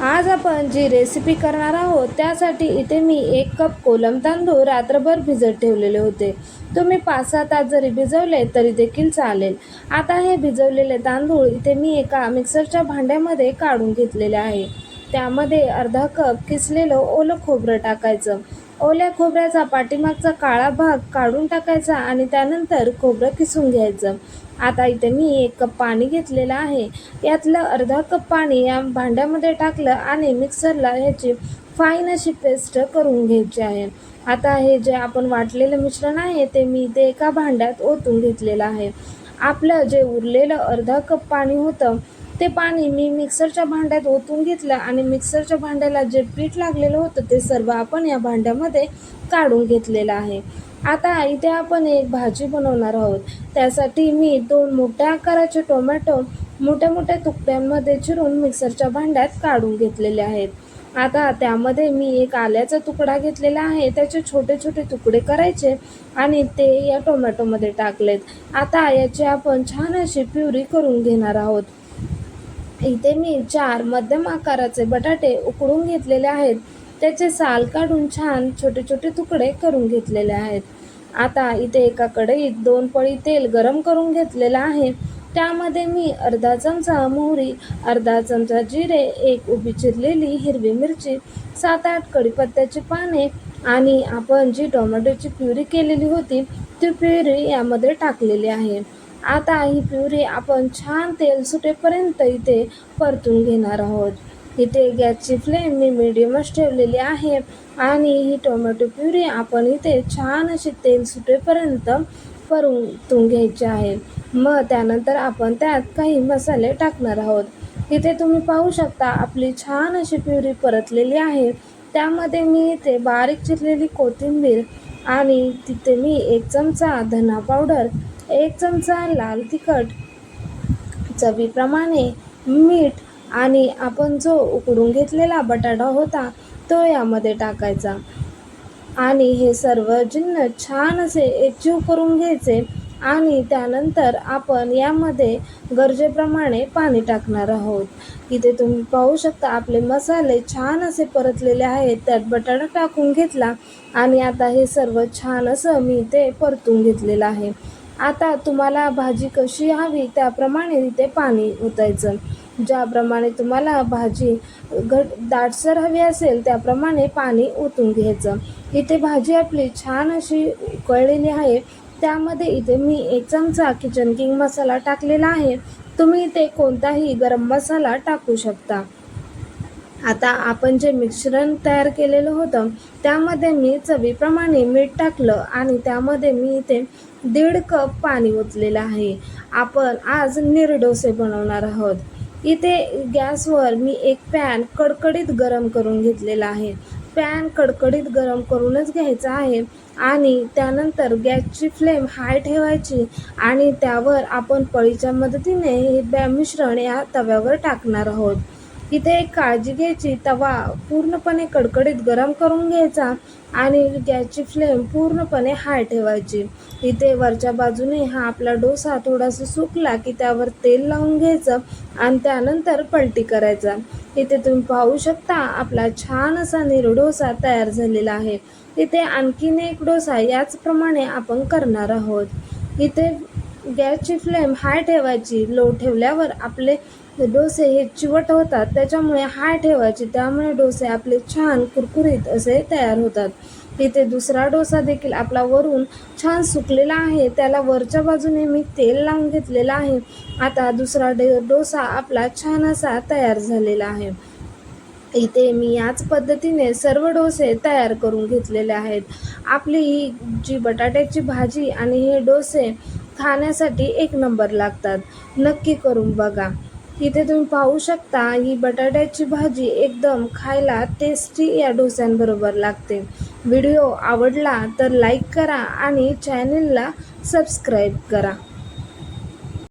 आज आपण जी रेसिपी करणार आहोत त्यासाठी इथे मी एक कप कोलम तांदूळ रात्रभर भिजत ठेवलेले होते. तुम्ही पाच सहा तास जरी भिजवले तरी देखील चालेल. आता हे भिजवलेले तांदूळ इथे मी एका मिक्सरच्या भांड्यामध्ये काढून घेतलेले आहे. त्यामध्ये अर्धा कप किसलेलं ओलं खोबरं टाकायचं. ओल्या खोबऱ्याचा पाठीमागचा काळा भाग काढून टाकायचा आणि त्यानंतर खोबरं किसून घ्यायचं. आता इथे मी एक कप पाणी घेतलेलं आहे. यातलं अर्धा कप पाणी या भांड्यामध्ये टाकलं आणि मिक्सरला ह्याची फाईन अशी पेस्ट करून घ्यायची आहे. आता हे जे आपण वाटलेलं मिश्रण आहे ते मी ते एका भांड्यात ओतून घेतलेलं आहे. आपलं जे उरलेलं अर्धा कप पाणी होतं ते पाणी मी मिक्सरच्या भांड्यात ओतून घेतलं आणि मिक्सरच्या भांड्याला जे पीठ लागलेलं होतं ते सर्व आपण या भांड्यामध्ये काढून घेतलेलं आहे. आता इथे आपण एक भाजी बनवणार आहोत. त्यासाठी मी दोन मोठ्या आकाराचे टोमॅटो मोठ्या मोठ्या तुकड्यांमध्ये चिरून मिक्सरच्या भांड्यात काढून घेतलेले आहेत. आता त्यामध्ये मी एक आल्याचा तुकडा घेतलेला आहे. त्याचे छोटे छोटे तुकडे करायचे आणि ते या टोमॅटोमध्ये टाकलेत. आता याची आपण छान अशी प्युरी करून घेणार आहोत. इथे मी चार मध्यम आकाराचे बटाटे उकडून घेतलेले आहेत. त्याचे साल काढून छान छोटे छोटे तुकडे करून घेतलेले आहेत. आता इथे एका कढईत दोन पळी तेल गरम करून घेतलेलं आहे. त्यामध्ये मी अर्धा चमचा मोहरी अर्धा चमचा जिरे एक उभी चिरलेली हिरवी मिरची सात आठ कढीपत्त्याची पाने आणि आपण जी टोमॅटोची प्युरी केलेली होती ती प्युरी यामध्ये टाकलेली आहे. आता ही प्युरी आपण छान तेल सुटेपर्यंत इथे परतून घेणार आहोत. इथे गॅसची फ्लेम मी मिडियमच ठेवलेली आहे आणि ही टोमॅटो प्युरी आपण इथे छान अशी तेल सुटेपर्यंत परतून घ्यायची आहे. मग त्यानंतर आपण त्यात काही मसाले टाकणार आहोत. इथे तुम्ही पाहू शकता आपली छान अशी प्युरी परतलेली आहे. त्यामध्ये मी इथे बारीक चिरलेली कोथिंबीर आणि तिथे मी एक चमचा धना पावडर एक चमचा लाल तिखट चवीप्रमाणे मीठ आणि आपण जो उकडून घेतलेला बटाटा होता तो यामध्ये टाकायचा. आणि हे सर्व जिन्न छान असे एकजीव करून घ्यायचे आणि त्यानंतर आपण यामध्ये गरजेप्रमाणे पाणी टाकणार आहोत. इथे तुम्ही पाहू शकता आपले मसाले छान असे परतलेले आहेत. त्यात बटाटा टाकून घेतला आणि आता हे सर्व छान असं मी ते परतून घेतलेलं आहे. आता तुम्हाला भाजी कशी हवी त्याप्रमाणे इथे पाणी ओतायचं. ज्याप्रमाणे तुम्हाला भाजी घट दाटसर हवी असेल त्याप्रमाणे पाणी ओतून घ्यायचं. इथे भाजी आपली छान अशी उकळलेली आहे. त्यामध्ये इथे मी एक चमचा किचन किंग मसाला टाकलेला आहे. तुम्ही इथे कोणताही गरम मसाला टाकू शकता. आता आपण जे मिश्रण तयार केलेलं होतं त्यामध्ये मी चवीप्रमाणे मीठ टाकलं आणि त्यामध्ये मी इथे दीड कप पाणी ओतलेलं आहे. आपण आज निरडोसे बनवणार आहोत. इथे गॅसवर मी एक पॅन कडकडीत गरम करून घेतलेला आहे. पॅन कडकडीत गरम करूनच घ्यायचा आहे आणि त्यानंतर गॅसची फ्लेम हाय ठेवायची आणि त्यावर आपण पळीच्या मदतीने हे बॅ मिश्रण या तव्यावर टाकणार आहोत. इथे एक काळजी घ्यायची तवा पूर्णपणे कडकडीत गरम करून घ्यायचा आणि गॅसची फ्लेम पूर्णपणे हाय ठेवायची. इथे वरच्या बाजूने हा आपला डोसा थोडासा सुकला की त्यावर तेल लावून घ्यायचं आणि त्यानंतर पलटी करायचा. इथे तुम्ही पाहू शकता आपला छान असा निरडोसा तयार झालेला आहे. इथे आणखीन एक डोसा याचप्रमाणे आपण करणार आहोत. इथे गॅसची फ्लेम हाय ठेवायची लो ठेवल्यावर आपले डोसे हे चिवट होतात. त्याच्यामुळे हाय ठेवायचे त्यामुळे डोसे आपले छान कुरकुरीत असे तयार होतात. इथे दुसरा डोसा देखील आपला वरून छान सुकलेला आहे. त्याला वरच्या बाजूने मी तेल लावून घेतलेलं आहे. आता दुसरा डे डोसा आपला छान असा तयार झालेला आहे. इथे मी याच पद्धतीने सर्व डोसे तयार करून घेतलेले आहेत. आपली ही जी बटाट्याची भाजी आणि हे डोसे खाण्यासाठी एक नंबर लागतात. नक्की करून बघा. इथे तुम्ही पाहू शकता ही बटाट्याची भाजी एकदम खायला टेस्टी या डोस्यांबरोबर लागते. व्हिडिओ आवडला तर लाईक करा आणि चॅनलला सबस्क्राईब करा.